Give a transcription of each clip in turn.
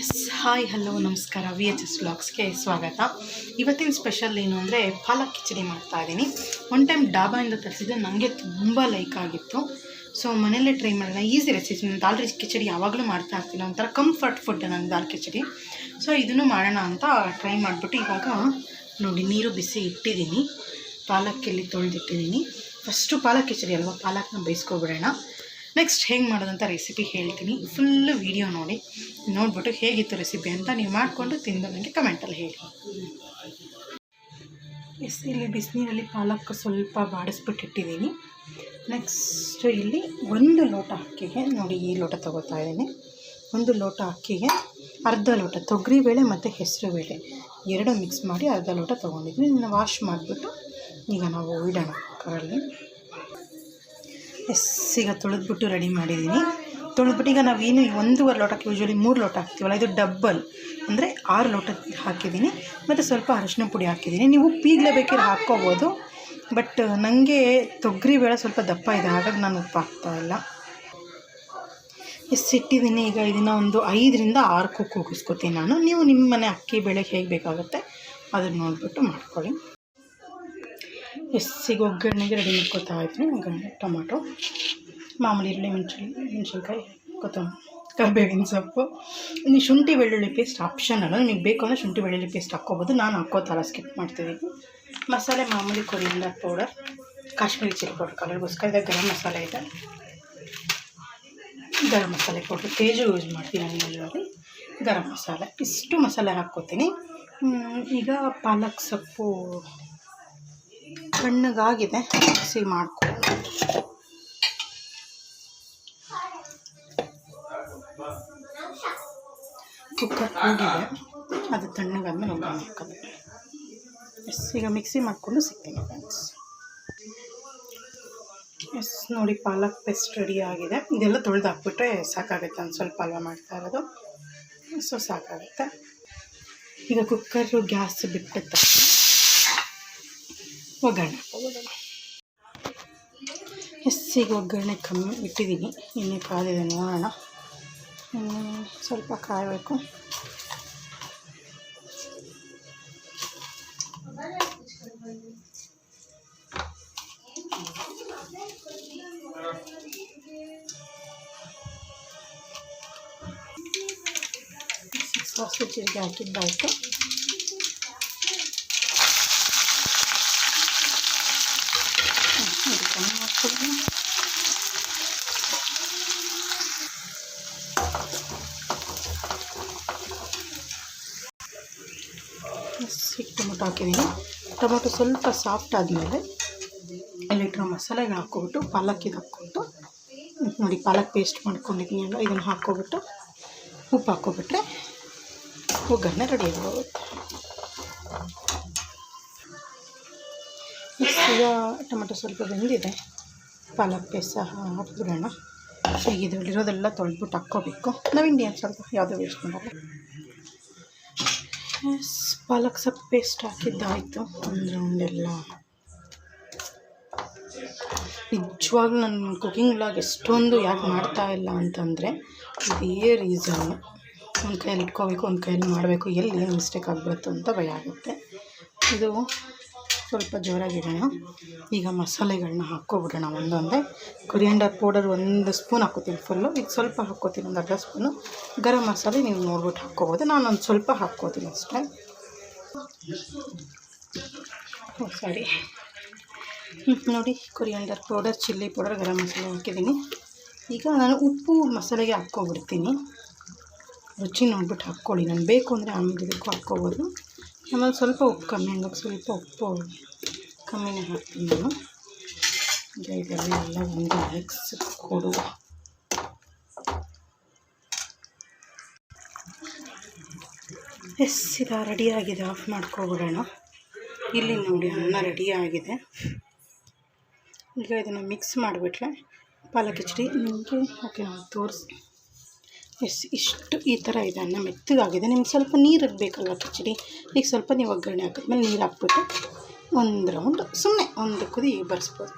S hi hello ನಮಸ್ಕಾರ. V H S ಬ್ಲಾಗ್ಸ್ಗೆ ಸ್ವಾಗತ. ಇವತ್ತಿನ ಸ್ಪೆಷಲ್ ಏನು ಅಂದರೆ ಪಾಲಕ್ ಕಿಚಡಿ ಮಾಡ್ತಾ ಇದ್ದೀನಿ. ಒನ್ ಟೈಮ್ ಡಾಬಾಯಿಂದ ತರಿಸಿದ್ರೆ ನನಗೆ ತುಂಬ ಲೈಕ್ ಆಗಿತ್ತು. ಸೊ ಮನೆಯಲ್ಲೇ ಟ್ರೈ ಮಾಡೋಣ. ಈಸಿ ರೆಸಿಪಿ ನಾನು ದಾಲ್ ರೈಸ್ ಕಿಚಡಿ ಯಾವಾಗಲೂ ಮಾಡ್ತಾ ಇರ್ತೀನಿ ಒಂಥರ ಕಂಫರ್ಟ್ ಫುಡ್ ನನ್ನ ದಾಲ್ ಕಿಚಡಿ. ಸೊ ಇದನ್ನು ಮಾಡೋಣ ಅಂತ ಟ್ರೈ ಮಾಡಿಬಿಟ್ಟು ಇವಾಗ ನೋಡಿ, ನೀರು ಬಿಸಿ ಇಟ್ಟಿದ್ದೀನಿ. ಪಾಲಕ್ಕೆಲ್ಲಿ ತೊಳೆದಿಟ್ಟಿದ್ದೀನಿ. ಫಸ್ಟು ಪಾಲಕ್ ಕಿಚಡಿ ಅಲ್ವಾ? ಪಾಲಕ್ನ ಬೇಯಿಸ್ಕೊಬಿಡೋಣ. ನೆಕ್ಸ್ಟ್ ಹೇಗೆ ಮಾಡೋದಂತ ರೆಸಿಪಿ ಹೇಳ್ತೀನಿ. ಫುಲ್ಲು ವೀಡಿಯೋ ನೋಡಿ. ನೋಡಿಬಿಟ್ಟು ಹೇಗಿತ್ತು ರೆಸಿಪಿ ಅಂತ ನೀವು ಮಾಡಿಕೊಂಡು ತಿಂದು ನನಗೆ ಕಮೆಂಟಲ್ಲಿ ಹೇಳಿ. ಎಸ್ ಇಲ್ಲಿ ಬಿಸಿನೀರಲ್ಲಿ ಪಾಲಕ್ ಸ್ವಲ್ಪ ಬಾಡಿಸ್ಬಿಟ್ಟಿಟ್ಟಿದ್ದೀನಿ. ನೆಕ್ಸ್ಟ್ ಇಲ್ಲಿ ಒಂದು ಲೋಟ ಅಕ್ಕಿಗೆ ನೋಡಿ ಈ ಲೋಟ ತೊಗೋತಾ ಇದ್ದೀನಿ. ಒಂದು ಲೋಟ ಅಕ್ಕಿಗೆ ಅರ್ಧ ಲೋಟ ತೊಗರಿ ಬೇಳೆ ಮತ್ತು ಹೆಸರು ಬೇಳೆ ಎರಡು ಮಿಕ್ಸ್ ಮಾಡಿ ಅರ್ಧ ಲೋಟ ತೊಗೊಂಡಿದ್ದೀನಿ. ಇದನ್ನು ವಾಶ್ ಮಾಡಿಬಿಟ್ಟು ಈಗ ನಾವು ಇಡೋಣ ಕುಕ್ಕರಲ್ಲಿ ಎಸ್, ಈಗ ತೊಳೆದ್ಬಿಟ್ಟು ರೆಡಿ ಮಾಡಿದ್ದೀನಿ. ತೊಳೆದ್ಬಿಟ್ಟು ಈಗ ನಾವೇನು ಒಂದೂವರೆ ಲೋಟಕ್ಕೆ ಯೂಶ್ವಲಿ ಮೂರು ಲೋಟ ಹಾಕ್ತೀವಲ್ಲ, ಇದು ಡಬ್ಬಲ್ ಅಂದರೆ ಆರು ಲೋಟ ಹಾಕಿದ್ದೀನಿ. ಮತ್ತು ಸ್ವಲ್ಪ ಅರಶಿನ ಪುಡಿ ಹಾಕಿದ್ದೀನಿ. ನೀವು ಉಪ್ಪೀಗಲೇ ಬೇಕಿದ್ರೆ ಹಾಕ್ಕೋಬೋದು. ಬಟ್ ನನಗೆ ತೊಗರಿ ಬೇಳೆ ಸ್ವಲ್ಪ ದಪ್ಪ ಇದೆ, ಹಾಗಾಗಿ ನಾನು ಉಪ್ಪು ಹಾಕ್ತಾ ಇಲ್ಲ. ಎಷ್ಟು ಇಟ್ಟಿದ್ದೀನಿ. ಈಗ ಇದನ್ನು ಒಂದು ಐದರಿಂದ ಆರು ಕುಕ್ ಕೂಗಿಸ್ಕೊತೀನಿ ನಾನು. ನೀವು ನಿಮ್ಮ ಮನೆ ಅಕ್ಕಿ ಬೆಳೆಗೆ ಹೇಗೆ ಬೇಕಾಗುತ್ತೆ ಅದನ್ನು ನೋಡಿಬಿಟ್ಟು ಮಾಡ್ಕೊಳ್ಳಿ. ಎಸ್ ಈಗ ಒಗ್ಗರಣೆಗೆ ರೆಡಿ ಮಾಡ್ಕೊತಾ ಇದ್ದೀನಿ ಒಗ್ಗರಣೆ ಟೊಮೊಟೊ, ಮಾಮೂಲಿ ಈರುಳ್ಳಿ, ಮೆಣಸಿನ, ಮೆಣಸಿನ್ಕಾಯಿ, ಕೊತ್ತಂಬರಿ, ಕರಿಬೇವಿನ ಸೊಪ್ಪು. ನೀವು ಶುಂಠಿ, ಬೆಳ್ಳುಳ್ಳಿ ಪೇಸ್ಟ್ ಆಪ್ಷನ್ ಅಲ್ಲ. ನಿಮಗೆ ಬೇಕು ಅಂದರೆ ಶುಂಠಿ, ಬೆಳ್ಳುಳ್ಳಿ ಪೇಸ್ಟ್ ಹಾಕ್ಕೋಬೋದು. ನಾನು ಹಾಕ್ಕೋತಾರ ಸ್ಕಿಪ್ ಮಾಡ್ತಿದ್ದೀನಿ. ಮಸಾಲೆ ಮಾಮೂಲಿ coriander powder Kashmiri chilli powder ಕಲರ್ಗೋಸ್ಕರ ಇದೆ ಗರಂ ಮಸಾಲೆ ಇದೆ. ಗರಂ ಮಸಾಲೆ ಪೌಡ್ರ್ ತೇಜು ಯೂಸ್ ಮಾಡ್ತೀನಿ ನಾನು ಇದರಲ್ಲಿ ಗರಂ ಮಸಾಲೆ. ಇಷ್ಟು ಮಸಾಲೆ ಹಾಕ್ಕೋತೀನಿ. ಈಗ ಪಾಲಕ್ ಸೊಪ್ಪು ತಣ್ಣಗಾಗಿದೆ ಮಿಕ್ಸಿ ಮಾಡ್ಕೊ. ಕುಕ್ಕರ್ ಕೂಗಿದೆ ಅದು ತಣ್ಣಗಾದ್ಮೇಲೆ ಒಗ್ಗರಣೆ ಹಾಕೋದು ಎಸ್, ಈಗ ಮಿಕ್ಸಿ ಮಾಡಿಕೊಂಡು ಸಿಗ್ತೀನಿ ಫ್ರೆಂಡ್ಸ್ ಎಸ್, ನೋಡಿ ಪಾಲಕ್ ಪೇಸ್ಟ್ ರೆಡಿ ಆಗಿದೆ. ಇದೆಲ್ಲ ತೊಳೆದು ಹಾಕ್ಬಿಟ್ರೆ ಸಾಕಾಗುತ್ತೆ. ಒಂದು ಸ್ವಲ್ಪ ಅಲ್ವ ಮಾಡ್ತಾ ಇರೋದು. ಸೊ, ಸಾಕಾಗುತ್ತೆ. ಈಗ ಕುಕ್ಕರು ಗ್ಯಾಸ್ ಬಿಟ್ಟ ತಕ್ಷಣ ಒಗ್ಗರಣೆ. ಹಾಕ್ಕೊಬೋದಲ್ಲ ಎಸ್ ಈಗ ಒಗ್ಗರಣೆ ಕಮ್ಮಿ ಇಟ್ಟಿದ್ದೀನಿ. ಎಣ್ಣೆ ಕಾದಿದೆ ನೋಡೋಣ. ಸ್ವಲ್ಪ ಕಾಯಬೇಕು ಸಾಸು ಜೀರಿಗೆ ಹಾಕಿದ್ದಾಯಿತು ಸಿಕ್ ಟೊಮೊಟೊ ಹಾಕಿದ್ದೀನಿ. ಟೊಮೊಟೊ ಸ್ವಲ್ಪ ಸಾಫ್ಟ್ ಆದಮೇಲೆ ಎಲ್ಲಿಟ್ಟಿರೋ ಮಸಾಲೆಗೆ ಹಾಕ್ಕೊಬಿಟ್ಟು ಪಾಲಕ್ ಇದು ಹಾಕ್ಕೊಂಡು ನೋಡಿ, ಪಾಲಕ್ ಪೇಸ್ಟ್ ಮಾಡ್ಕೊಂಡಿದ್ದೀನಿ ಅಲ್ಲ ಇದನ್ನು ಹಾಕ್ಕೊಬಿಟ್ಟು ಉಪ್ಪು ಹಾಕ್ಕೊಬಿಟ್ರೆ ಒಗ್ಗರಣೆ ರೆಡಿ ಆಗೋಗುತ್ತೆ. ಈಗ ಟೊಮೆಟೊ ಸ್ವಲ್ಪ ಬೆಂದಿದೆ. ಪಾಲಕ್ ಪೇಸ್ಟ್ ಸಹ ಹಾಕ್ಬಿಡೋಣ. ಈಗ ಇದರಲ್ಲಿರೋದೆಲ್ಲ ತೊಳೆದ್ಬಿಟ್ಟು ಹಾಕ್ಕೋಬೇಕು. ನಾವು ಇಂಡಿಯನ್ ಸ್ವಲ್ಪ ಯಾವುದೋ ವೇಸ್ಟ್ ಮಾಡಲ್ಲ ಪಾಲಕ್ ಸೊಪ್ಪು ಪೇಸ್ಟ್ ಹಾಕಿದ್ದಾಯಿತು ಒಂದು ರೌಂಡೆಲ್ಲ ನಿಜವಾಗ್ಲೂ ನನ್ನ ಕುಕ್ಕಿಂಗ್ ವ್ಲಾಗ್ ಎಷ್ಟೊಂದು ಯಾಕೆ ಮಾಡ್ತಾ ಇಲ್ಲ ಅಂತಂದರೆ ಇದೇ ರೀಸನ್ನು ಒಂದು ಕೈಯಲ್ಲಿ ಇಟ್ಕೋಬೇಕು ಒಂದು ಕೈಯಲ್ಲಿ ಮಾಡಬೇಕು ಎಲ್ಲಿ ಏನು ಮಿಸ್ಟೇಕ್ ಆಗಿಬಿಡುತ್ತೋ ಅಂತ ಭಯ ಆಗುತ್ತೆ. ಇದು ಸ್ವಲ್ಪ ಜೋರಾಗಿಡೋಣ ಈಗ ಮಸಾಲೆಗಳನ್ನ ಹಾಕ್ಕೊಬಿಡೋಣ ಒಂದೊಂದೇ. ಕೊರಿಯಾಂಡರ್ ಪೌಡರ್ ಒಂದು ಸ್ಪೂನ್ ಹಾಕ್ಕೋತೀನಿ ಫುಲ್ಲು ಈಗ ಸ್ವಲ್ಪ ಹಾಕ್ಕೋತೀನಿ, ಒಂದು ಅರ್ಧ ಸ್ಪೂನು ಗರಂ ಮಸಾಲೆ ನೀವು ನೋಡ್ಬಿಟ್ಟು ಹಾಕ್ಕೋಬೋದು. ನಾನು ಒಂದು ಸ್ವಲ್ಪ ಹಾಕ್ಕೋತೀನಿ ಅಷ್ಟೇ. ಸಾರಿ ನೋಡಿ ಕೊರಿಯಾಂಡರ್ ಪೌಡರ್ ಚಿಲ್ಲಿ ಪೌಡರ್ ಗರಂ ಮಸಾಲೆ ಹಾಕಿದ್ದೀನಿ. ಈಗ ನಾನು ಉಪ್ಪು ಮಸಾಲೆಗೆ ಹಾಕ್ಕೊಬಿಡ್ತೀನಿ. ರುಚಿ ನೋಡ್ಬಿಟ್ಟು ಹಾಕ್ಕೊಳ್ಳಿ. ನಾನು ಬೇಕು ಅಂದರೆ ಆಮೇಲೆ ಇದಕ್ಕೂ ಹಾಕ್ಕೋಬೋದು. ಆಮೇಲೆ ಸ್ವಲ್ಪ ಉಪ್ಪು ಕಮ್ಮಿ ಹಂಗಾಗಿ ಸ್ವಲ್ಪ ಉಪ್ಪು ಕಮ್ಮಿನೇ ಹಾಕ್ತೀನಿ ನಾನು. ಈಗ ಎಲ್ಲ ಒಂದು ಮಿಕ್ಸ್ ಕೊಡು ಎಸ್, ಈಗ ರೆಡಿಯಾಗಿದೆ ಆಫ್ ಮಾಡ್ಕೊಬಿಡೋಣ. ಇಲ್ಲಿ ನೋಡಿ, ಅನ್ನ ಆಗಿದೆ. ಈಗ ಇದನ್ನು ಮಿಕ್ಸ್ ಮಾಡಿಬಿಟ್ರೆ ಪಾಲಕ್ ಕಿಚಡಿ ನಿಮಗೆ ಓಕೆ ನಾನು ತೋರಿಸಿ ಎಸ್, ಇಷ್ಟು ಈ ಥರ ಇದೆ ಅನ್ನ, ಮೆತ್ತಗಾಗಿದೆ. ನಿಮ್ಗೆ ಸ್ವಲ್ಪ ನೀರು ಬೇಕಲ್ಲ ಕಿಚಡಿ? ಈಗ ಸ್ವಲ್ಪ ನೀವು ಒಗ್ಗರಣೆ ಹಾಕಿದ್ಮೇಲೆ ನೀರು ಹಾಕ್ಬಿಟ್ಟು ಒಂದು ರೌಂಡ್ ಸುಮ್ಮನೆ ಒಂದು ಕುದಿ ಬರ್ಸ್ಬೋದು.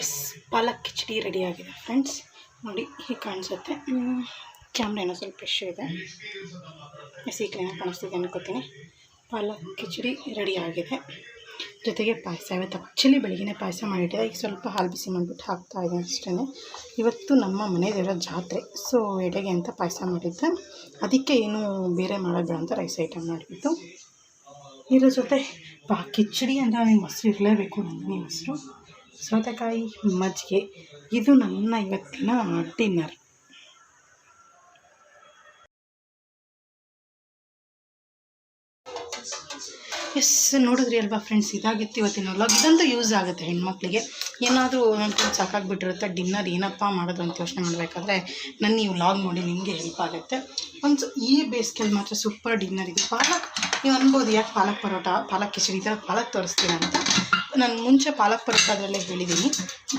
ಎಸ್, ಪಾಲಕ್ ಕಿಚಡಿ ರೆಡಿಯಾಗಿದೆ ಫ್ರೆಂಡ್ಸ್ ನೋಡಿ, ಹೀಗೆ ಕಾಣಿಸುತ್ತೆ. ಕ್ಯಾಮ್ರೇನೋ ಸ್ವಲ್ಪ ಇಶ್ಯೂ ಇದೆ. ಎಸ್ ಈ ಕ್ಲೀನಾಗಿ ಕಾಣಿಸ್ತಿದೆ ಅನ್ಕೋತೀನಿ. ಪಾಲಕ್ ಕಿಚಡಿ ರೆಡಿ ಆಗಿದೆ. ಜೊತೆಗೆ ಪಾಯಸ, ಇವತ್ತು ಆ್ಯಕ್ಚುಲಿ ಬೆಳಗ್ಗೆ ಪಾಯಸ ಮಾಡಿಟ್ಟಿದೆ ಈಗ ಸ್ವಲ್ಪ ಹಾಲು ಬಿಸಿ ಮಾಡಿಬಿಟ್ಟು ಹಾಕ್ತಾ ಇದ್ದೀನಿ ಅಷ್ಟೇ ಇವತ್ತು ನಮ್ಮ ಮನೆಯಲ್ಲಿರೋ ಜಾತ್ರೆ, ಸೊ ಎಡೆಗೆ ಅಂತ ಪಾಯಸ ಮಾಡಿದ್ದೆ. ಅದಕ್ಕೆ ಏನು ಬೇರೆ ಮಾಡೋದು ಅಂತ ರೈಸ್ ಐಟಮ್ ಮಾಡಿಬಿಟ್ಟು ಇದ್ರ ಜೊತೆ ಪಾ ಕಿಚಡಿ ಅಂದರೆ ನನಗೆ ಮೊಸರು ಇರಲೇಬೇಕು ನಿಮ್ಮ ಮೊಸರು. ಸೌತೆಕಾಯಿ ಮಜ್ಜಿಗೆ. ಇದು ನನ್ನ ಇವತ್ತಿನ ಡಿನ್ನರ್. ಎಸ್ ನೋಡಿದ್ರಿ ಅಲ್ವಾ ಫ್ರೆಂಡ್ಸ್ ಇದಾಗಿತ್ತು ಇವತ್ತಿನ ವ್ಲಾಗ್ ಇದಂತೂ ಯೂಸ್ ಆಗುತ್ತೆ ಹೆಣ್ಮಕ್ಳಿಗೆ. ಏನಾದರೂ ಒಂದೊಂದು ಸಾಕಾಗ್ಬಿಟ್ಟಿರುತ್ತೆ ಡಿನ್ನರ್ ಏನಪ್ಪ ಮಾಡೋದು ಅಂತ ಯೋಚನೆ ಮಾಡಬೇಕಾದ್ರೆ ನನ್ನ ಈ ಲಾಗ್ ನೋಡಿ ನಿಮಗೆ ಹೆಲ್ಪ್ ಆಗುತ್ತೆ. ಒಂದು ಈ ಬೇಸಿಗೆಯಲ್ಲಿ ಮಾತ್ರ ಸೂಪರ್ ಡಿನ್ನರ್ ಇದು. ಪಾಲಕ್, ನೀವು ಅನ್ಬೋದು ಯಾಕೆ ಪಾಲಕ್ ಪರೋಟ, ಪಾಲಕ್ ಕಿಚಡಿ, ಈ ಥರ ಪಾಲಕ್ ತೋರಿಸ್ತೀನಿ ಅಂತ. ನಾನು ಮುಂಚೆ ಪಾಲಕ್ ಪರೋಟ ಅದರಲ್ಲೇ ಹೇಳಿದ್ದೀನಿ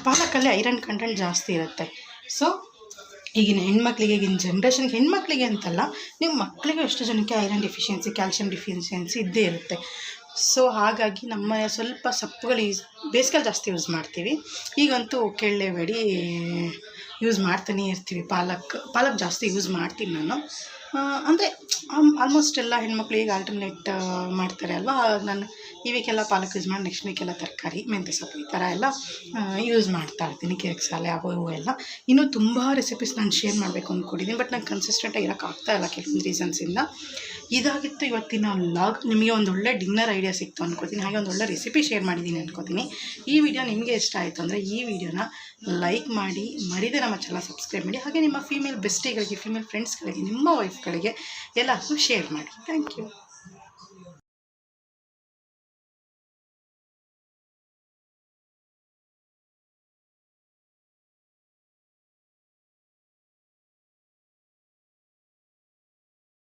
ಪಾಲಕಲ್ಲಿ ಐರನ್ ಕಂಟೆಂಟ್ ಜಾಸ್ತಿ ಇರುತ್ತೆ. ಸೊ ಈಗಿನ ಹೆಣ್ಮಕ್ಳಿಗೆ, ಈಗಿನ ಜನ್ರೇಷನ್ಗೆ ಹೆಣ್ಮಕ್ಳಿಗೆ ಅಂತಲ್ಲ ನಿಮ್ಮ ಮಕ್ಕಳಿಗೆ ಎಷ್ಟು ಜನಕ್ಕೆ ಐರನ್ ಡಿಫಿಷಿಯನ್ಸಿ ಕ್ಯಾಲ್ಶಿಯಂ ಡಿಫಿಷಿಯನ್ಸಿ ಇದ್ದೇ ಇರುತ್ತೆ. ಸೊ ಹಾಗಾಗಿ ನಮ್ಮ ಸ್ವಲ್ಪ ಸೊಪ್ಪುಗಳು ಯೂಸ್ ಬೇಸಿಗೆಲಿ ಜಾಸ್ತಿ ಯೂಸ್ ಮಾಡ್ತೀವಿ. ಈಗಂತೂ ಕೇಳಲೇಬೇಡಿ ಯೂಸ್ ಮಾಡ್ತಾನೇ ಇರ್ತೀವಿ. ಪಾಲಕ್ ಪಾಲಕ್ ಜಾಸ್ತಿ ಯೂಸ್ ಮಾಡ್ತೀನಿ ನಾನು. ಅಂದರೆ ಆಲ್ಮೋಸ್ಟ್ ಎಲ್ಲ ಹೆಣ್ಮಕ್ಳು ಈಗ ಆಲ್ಟರ್ನೇಟ್ ಮಾಡ್ತಾರೆ ಅಲ್ವಾ? ನಾನು ಈ ಪಾಲಕ್ ಯೂಸ್ ಮಾಡಿ ನೆಕ್ಸ್ಟ್ ವೀಕೆಲ್ಲ ತರಕಾರಿ, ಮೆಂತ್ಯ ಸೊಪ್ಪು ಈ ಥರ ಎಲ್ಲ ಯೂಸ್ ಮಾಡ್ತಾ ಇರ್ತೀನಿ ಸಾಲೆ ಅವು ಇವು ಎಲ್ಲ. ಇನ್ನೂ ತುಂಬ ರೆಸಿಪೀಸ್ ನಾನು ಶೇರ್ ಮಾಡಬೇಕು ಅಂದ್ಕೊಂಡಿದ್ದೀನಿ ಬಟ್ ನಂಗೆ ಕನ್ಸಿಸ್ಟೆಂಟಾಗಿ ಇರೋಕ್ಕಾಗ್ತಾ ಇಲ್ಲ ಕೆಲವೊಂದು ರೀಸನ್ಸಿಂದ ಇದಾಗಿತ್ತು ಇವತ್ತಿನ ಲಾಗ್ ನಿಮಗೆ ಒಂದು ಒಳ್ಳೆ ಡಿನ್ನರ್ ಐಡಿಯಾ ಸಿಕ್ತು ಅನ್ಕೋತೀನಿ, ಹಾಗೆ ಒಂದು ಒಳ್ಳೆ ರೆಸಿಪಿ ಶೇರ್ ಮಾಡಿದ್ದೀನಿ ಅನ್ಕೋತೀನಿ. ಈ ವಿಡಿಯೋ ನಿಮಗೆ ಇಷ್ಟ ಆಯಿತು ಅಂದರೆ ಈ ವಿಡಿಯೋನ ಲೈಕ್ ಮಾಡಿ, ಮರಿದೆ ನಮ್ಮ ಚಾನಲ್ ಸಬ್ಸ್ಕ್ರೈಬ್ ಮಾಡಿ, ಹಾಗೆ ನಿಮ್ಮ ಫೀಮೇಲ್ ಬೆಸ್ಟಿಗಳಿಗೆ ಫೀಮೇಲ್ ಫ್ರೆಂಡ್ಸ್ಗಳಿಗೆ ನಿಮ್ಮ ವೈಫ್ಗಳಿಗೆ ಎಲ್ಲರಿಗೂ ಶೇರ್ ಮಾಡಿ. Thank you